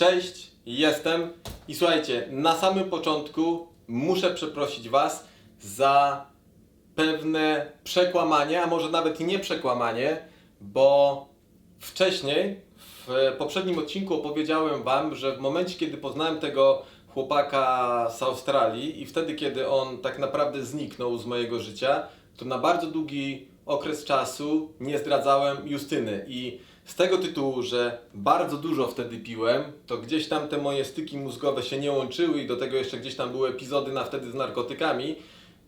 Cześć, jestem. I słuchajcie, na samym początku muszę przeprosić Was za pewne przekłamanie, a może nawet nie przekłamanie, bo wcześniej, w poprzednim odcinku opowiedziałem Wam, że w momencie, kiedy poznałem tego chłopaka z Australii i wtedy, kiedy on tak naprawdę zniknął z mojego życia, to na bardzo długi okres czasu nie zdradzałem Justyny. I z tego tytułu, że bardzo dużo wtedy piłem, to gdzieś tam te moje styki mózgowe się nie łączyły i do tego jeszcze gdzieś tam były epizody na wtedy z narkotykami,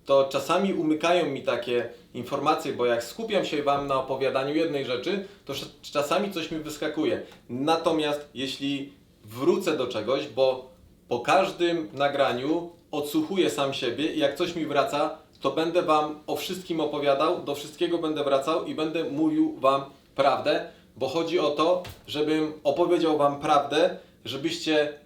to czasami umykają mi takie informacje, bo jak skupiam się Wam na opowiadaniu jednej rzeczy, to czasami coś mi wyskakuje. Natomiast jeśli wrócę do czegoś, bo po każdym nagraniu odsłuchuję sam siebie i jak coś mi wraca, to będę Wam o wszystkim opowiadał, do wszystkiego będę wracał i będę mówił Wam prawdę, bo chodzi o to, żebym opowiedział Wam prawdę, żebyście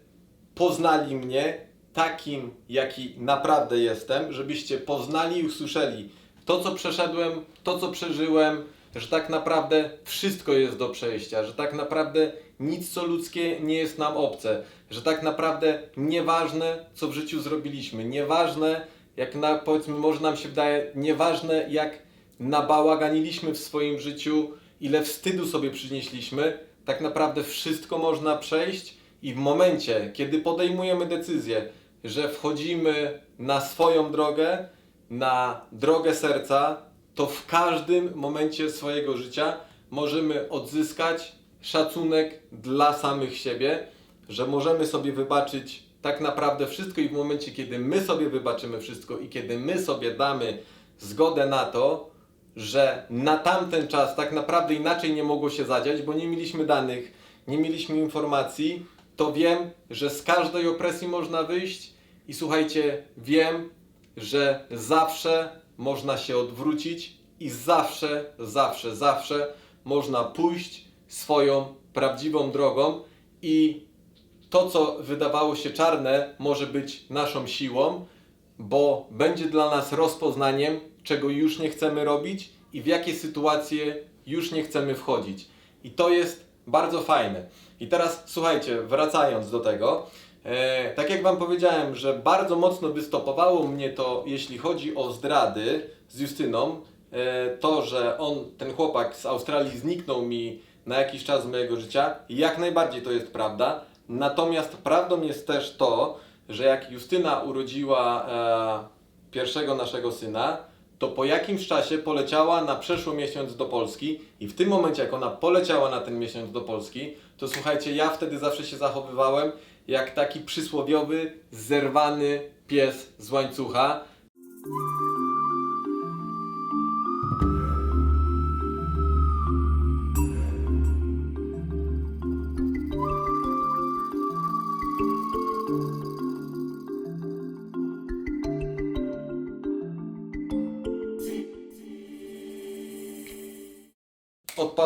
poznali mnie takim, jaki naprawdę jestem, żebyście poznali i usłyszeli to, co przeszedłem, to, co przeżyłem, że tak naprawdę wszystko jest do przejścia, że tak naprawdę nic, co ludzkie, nie jest nam obce, że tak naprawdę nieważne, co w życiu zrobiliśmy, nieważne, jak na, powiedzmy, może nam się wydaje, nieważne, jak nabałaganiliśmy w swoim życiu, ile wstydu sobie przynieśliśmy, tak naprawdę wszystko można przejść i w momencie, kiedy podejmujemy decyzję, że wchodzimy na swoją drogę, na drogę serca, to w każdym momencie swojego życia możemy odzyskać szacunek dla samych siebie, że możemy sobie wybaczyć tak naprawdę wszystko i w momencie, kiedy my sobie wybaczymy wszystko i kiedy my sobie damy zgodę na to, że na tamten czas tak naprawdę inaczej nie mogło się zadziać, bo nie mieliśmy danych, nie mieliśmy informacji, to wiem, że z każdej opresji można wyjść i słuchajcie, wiem, że zawsze można się odwrócić i zawsze, zawsze, zawsze można pójść swoją prawdziwą drogą i to, co wydawało się czarne, może być naszą siłą, bo będzie dla nas rozpoznaniem, czego już nie chcemy robić i w jakie sytuacje już nie chcemy wchodzić. I to jest bardzo fajne. I teraz słuchajcie, wracając do tego, e, tak jak Wam powiedziałem, że bardzo mocno wystopowało mnie to, jeśli chodzi o zdrady z Justyną, e, to, że on, ten chłopak z Australii zniknął mi na jakiś czas z mojego życia, jak najbardziej to jest prawda. Natomiast prawdą jest też to, że jak Justyna urodziła e, pierwszego naszego syna, to po jakimś czasie poleciała na przeszły miesiąc do Polski i w tym momencie, jak ona poleciała na ten miesiąc do Polski, to słuchajcie, ja wtedy zawsze się zachowywałem jak taki przysłowiowy, zerwany pies z łańcucha.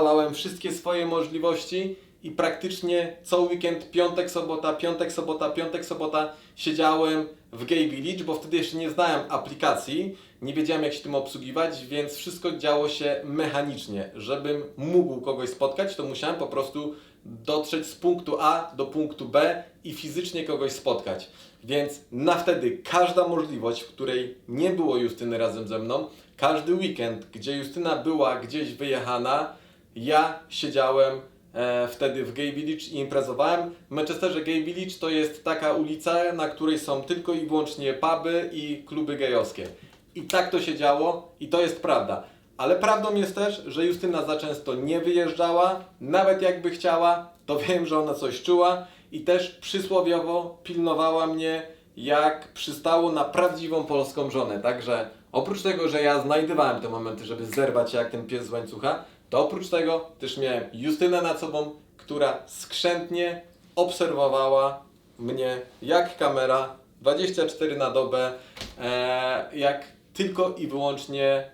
Odpalałem wszystkie swoje możliwości i praktycznie co weekend, piątek, sobota, piątek, sobota, piątek, sobota siedziałem w Gay Village, bo wtedy jeszcze nie znałem aplikacji, nie wiedziałem jak się tym obsługiwać, więc wszystko działo się mechanicznie. Żebym mógł kogoś spotkać, to musiałem po prostu dotrzeć z punktu A do punktu B i fizycznie kogoś spotkać. Więc na wtedy każda możliwość, w której nie było Justyny razem ze mną, każdy weekend, gdzie Justyna była gdzieś wyjechana, ja siedziałem e, wtedy w Gay Village i imprezowałem. W Manchesterze Gay Village to jest taka ulica, na której są tylko i wyłącznie puby i kluby gejowskie. I tak to się działo i to jest prawda. Ale prawdą jest też, że Justyna za często nie wyjeżdżała, nawet jakby chciała, to wiem, że ona coś czuła i też przysłowiowo pilnowała mnie, jak przystało na prawdziwą polską żonę. Także oprócz tego, że ja znajdowałem te momenty, żeby zerwać się jak ten pies z łańcucha, to oprócz tego też miałem Justynę nad sobą, która skrzętnie obserwowała mnie jak kamera 24 na dobę, e, jak tylko i wyłącznie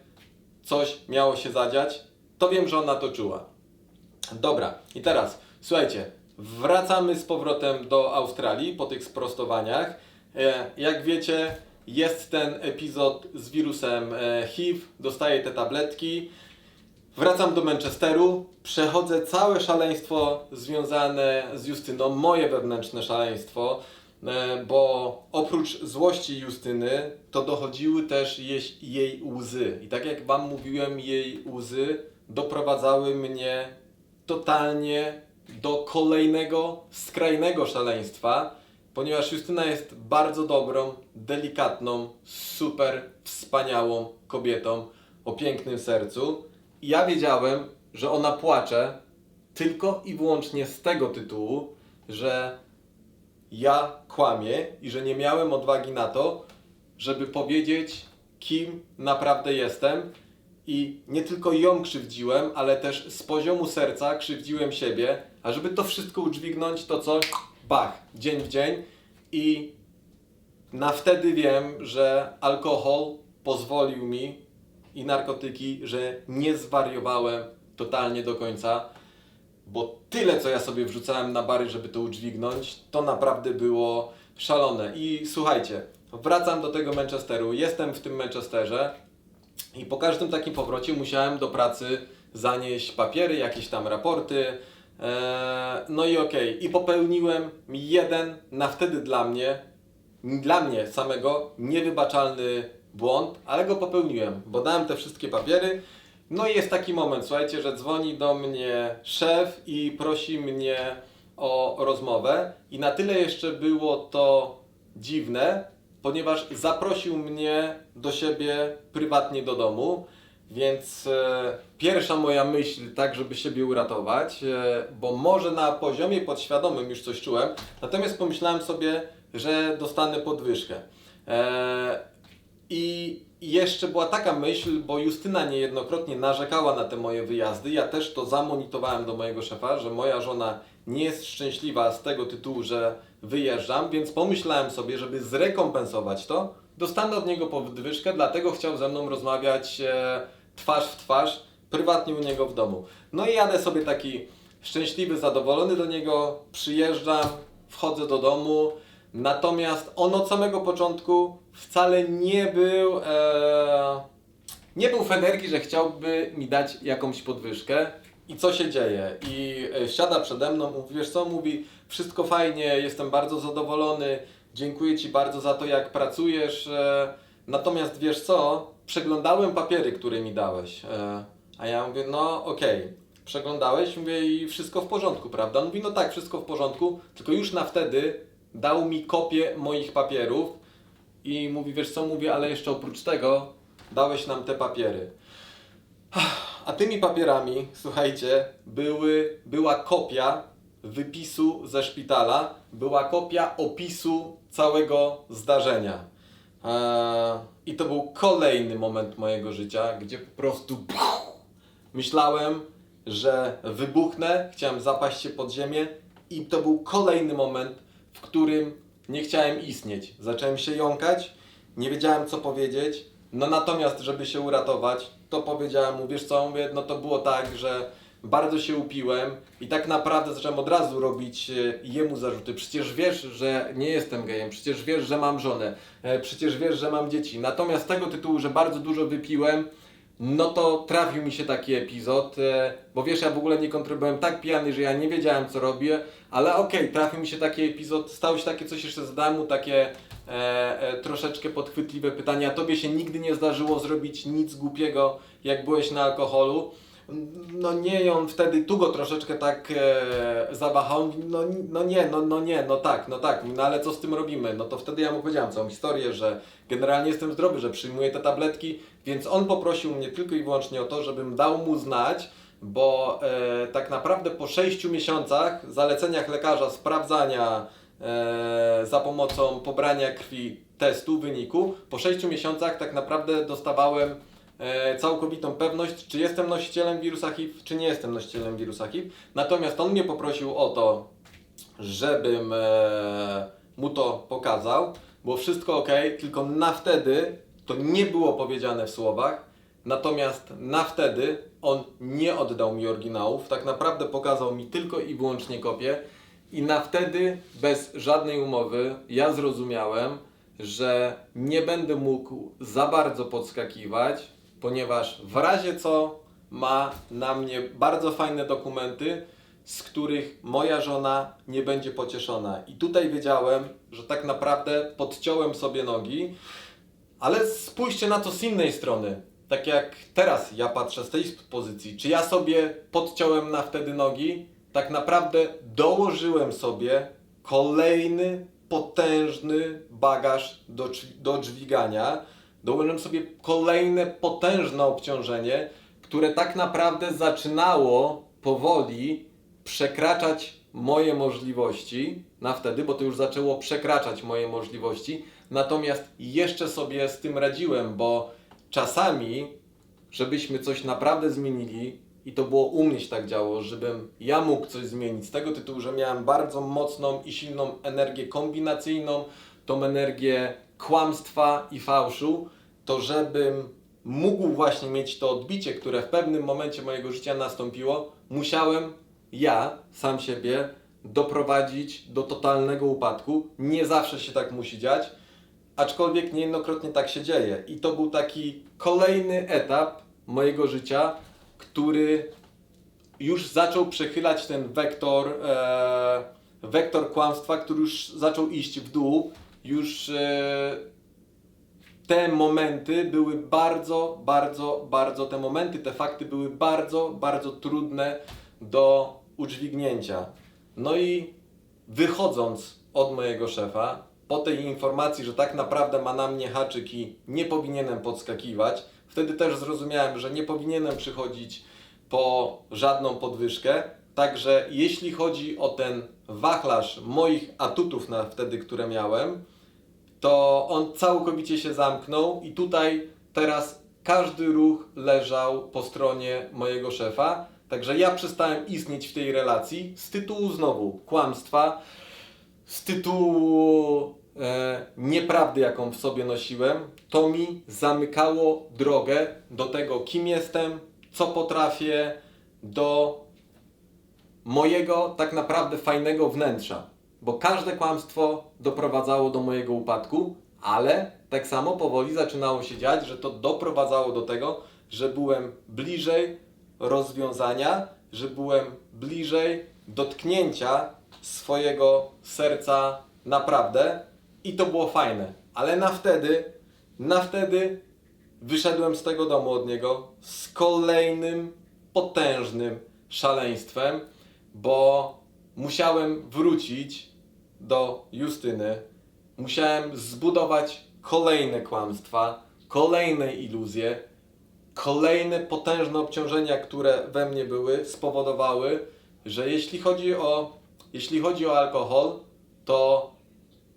coś miało się zadziać, to wiem, że ona to czuła. Dobra, i teraz słuchajcie, wracamy z powrotem do Australii po tych sprostowaniach. E, jak wiecie, jest ten epizod z wirusem e, HIV, dostaję te tabletki. Wracam do Manchesteru, przechodzę całe szaleństwo związane z Justyną, moje wewnętrzne szaleństwo, e, bo oprócz złości Justyny, to dochodziły też jej, jej łzy. I tak jak Wam mówiłem, jej łzy doprowadzały mnie totalnie do kolejnego, skrajnego szaleństwa, ponieważ Justyna jest bardzo dobrą, delikatną, super wspaniałą kobietą o pięknym sercu. Ja wiedziałem, że ona płacze tylko i wyłącznie z tego tytułu, że ja kłamię i że nie miałem odwagi na to, żeby powiedzieć, kim naprawdę jestem. I nie tylko ją krzywdziłem, ale też z poziomu serca krzywdziłem siebie, a żeby to wszystko udźwignąć, to co? Bach, dzień w dzień. I na wtedy wiem, że alkohol pozwolił mi i narkotyki, że nie zwariowałem totalnie do końca, bo tyle, co ja sobie wrzucałem na bary, żeby to udźwignąć, to naprawdę było szalone. I słuchajcie, wracam do tego Manchesteru, jestem w tym Manchesterze i po każdym takim powrocie musiałem do pracy zanieść papiery, jakieś tam raporty. Eee, no i okej, i popełniłem jeden na wtedy dla mnie, dla mnie samego niewybaczalny błąd, ale go popełniłem, bo dałem te wszystkie papiery. No i jest taki moment, słuchajcie, że dzwoni do mnie szef i prosi mnie o rozmowę. I na tyle jeszcze było to dziwne, ponieważ zaprosił mnie do siebie prywatnie do domu. Więc e, pierwsza moja myśl, tak żeby siebie uratować, e, bo może na poziomie podświadomym już coś czułem, natomiast pomyślałem sobie, że dostanę podwyżkę. E, I jeszcze była taka myśl, bo Justyna niejednokrotnie narzekała na te moje wyjazdy. Ja też to zamonitorowałem do mojego szefa, że moja żona nie jest szczęśliwa z tego tytułu, że wyjeżdżam, więc pomyślałem sobie, żeby zrekompensować to, dostanę od niego podwyżkę, dlatego chciał ze mną rozmawiać e, twarz w twarz, prywatnie u niego w domu. No i jadę sobie taki szczęśliwy, zadowolony do niego, przyjeżdżam, wchodzę do domu, natomiast on od samego początku wcale nie był, e, nie był Federki, że chciałby mi dać jakąś podwyżkę. I co się dzieje? I e, siada przede mną, mówi, wiesz co, mówi, wszystko fajnie, jestem bardzo zadowolony, dziękuję Ci bardzo za to, jak pracujesz, e, natomiast wiesz co, przeglądałem papiery, które mi dałeś. E, a ja mówię, no okej, przeglądałeś, mówię i wszystko w porządku, prawda? On mówi, no tak, wszystko w porządku, tylko już na wtedy dał mi kopię moich papierów i mówi, wiesz co, mówię, ale jeszcze oprócz tego dałeś nam te papiery. A tymi papierami, słuchajcie, były, była kopia wypisu ze szpitala, była kopia opisu całego zdarzenia. Eee, I to był kolejny moment mojego życia, gdzie po prostu myślałem, że wybuchnę, chciałem zapaść się pod ziemię i to był kolejny moment, w którym nie chciałem istnieć. Zacząłem się jąkać, nie wiedziałem co powiedzieć, no natomiast, żeby się uratować, to powiedziałem mu, wiesz co, mówię, no to było tak, że bardzo się upiłem i tak naprawdę zacząłem od razu robić e, jemu zarzuty. Przecież wiesz, że nie jestem gejem, przecież wiesz, że mam żonę, e, przecież wiesz, że mam dzieci. Natomiast z tego tytułu, że bardzo dużo wypiłem, no to trafił mi się taki epizod, e, bo wiesz, ja w ogóle nie kontrolowałem tak pijany, że ja nie wiedziałem co robię, ale okej, trafił mi się taki epizod, stało się takie coś, jeszcze zadałem mu takie e, e, troszeczkę podchwytliwe pytanie, a tobie się nigdy nie zdarzyło zrobić nic głupiego, jak byłeś na alkoholu? No nie, on wtedy tu go troszeczkę tak e, zawahał, no, no nie, no, no nie, no tak, no tak, no ale co z tym robimy? No to wtedy ja mu powiedziałem całą historię, że generalnie jestem zdrowy, że przyjmuję te tabletki, więc on poprosił mnie tylko i wyłącznie o to, żebym dał mu znać, bo e, tak naprawdę po 6 miesiącach, zaleceniach lekarza, sprawdzania e, za pomocą pobrania krwi testu, wyniku, po 6 miesiącach tak naprawdę dostawałem całkowitą pewność, czy jestem nosicielem wirusa HIV, czy nie jestem nosicielem wirusa HIV. Natomiast on mnie poprosił o to, żebym e, mu to pokazał. Było wszystko ok, tylko na wtedy to nie było powiedziane w słowach. Natomiast na wtedy on nie oddał mi oryginałów, tak naprawdę pokazał mi tylko i wyłącznie kopię. I na wtedy, bez żadnej umowy, ja zrozumiałem, że nie będę mógł za bardzo podskakiwać, ponieważ w razie co ma na mnie bardzo fajne dokumenty, z których moja żona nie będzie pocieszona. I tutaj wiedziałem, że tak naprawdę podciąłem sobie nogi, ale spójrzcie na to z innej strony. Tak jak teraz ja patrzę z tej pozycji, czy ja sobie podciąłem na wtedy nogi, tak naprawdę dołożyłem sobie kolejny potężny bagaż do, do dźwigania. Dołożyłem sobie kolejne potężne obciążenie, które tak naprawdę zaczynało powoli przekraczać moje możliwości na wtedy, bo to już zaczęło przekraczać moje możliwości. Natomiast jeszcze sobie z tym radziłem, bo czasami, żebyśmy coś naprawdę zmienili, i to było u mnie się tak działo, żebym ja mógł coś zmienić z tego tytułu, że miałem bardzo mocną i silną energię kombinacyjną, tą energię kłamstwa i fałszu, to żebym mógł właśnie mieć to odbicie, które w pewnym momencie mojego życia nastąpiło, musiałem ja sam siebie doprowadzić do totalnego upadku. Nie zawsze się tak musi dziać, aczkolwiek niejednokrotnie tak się dzieje. I to był taki kolejny etap mojego życia, który już zaczął przechylać ten wektor, e, wektor kłamstwa, który już zaczął iść w dół. Już e, te momenty były bardzo, bardzo, bardzo, te momenty, te fakty były bardzo, bardzo trudne do udźwignięcia. No i wychodząc od mojego szefa, po tej informacji, że tak naprawdę ma na mnie haczyk i nie powinienem podskakiwać, wtedy też zrozumiałem, że nie powinienem przychodzić po żadną podwyżkę. Także jeśli chodzi o ten wachlarz moich atutów na wtedy, które miałem, to on całkowicie się zamknął i tutaj teraz każdy ruch leżał po stronie mojego szefa. Także ja przestałem istnieć w tej relacji z tytułu znowu kłamstwa, z tytułu e, nieprawdy, jaką w sobie nosiłem. To mi zamykało drogę do tego, kim jestem, co potrafię, do mojego tak naprawdę fajnego wnętrza. Bo każde kłamstwo doprowadzało do mojego upadku, ale tak samo powoli zaczynało się dziać, że to doprowadzało do tego, że byłem bliżej rozwiązania, że byłem bliżej dotknięcia swojego serca naprawdę i to było fajne. Ale na wtedy, na wtedy wyszedłem z tego domu od niego z kolejnym potężnym szaleństwem, bo musiałem wrócić do Justyny, musiałem zbudować kolejne kłamstwa, kolejne iluzje, kolejne potężne obciążenia, które we mnie były, spowodowały, że jeśli chodzi o, jeśli chodzi o alkohol, to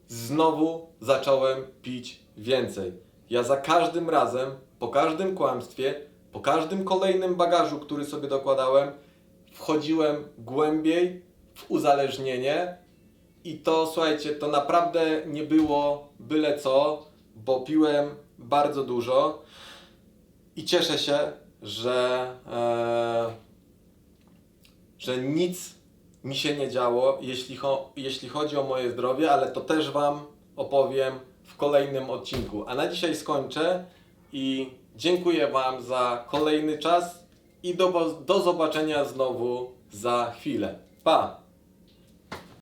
znowu zacząłem pić więcej. Ja za każdym razem, po każdym kłamstwie, po każdym kolejnym bagażu, który sobie dokładałem, wchodziłem głębiej w uzależnienie i to, słuchajcie, to naprawdę nie było byle co, bo piłem bardzo dużo i cieszę się, że, e, że nic mi się nie działo, jeśli, jeśli chodzi o moje zdrowie, ale to też Wam opowiem w kolejnym odcinku. A na dzisiaj skończę i dziękuję Wam za kolejny czas i do, do zobaczenia znowu za chwilę. Pa!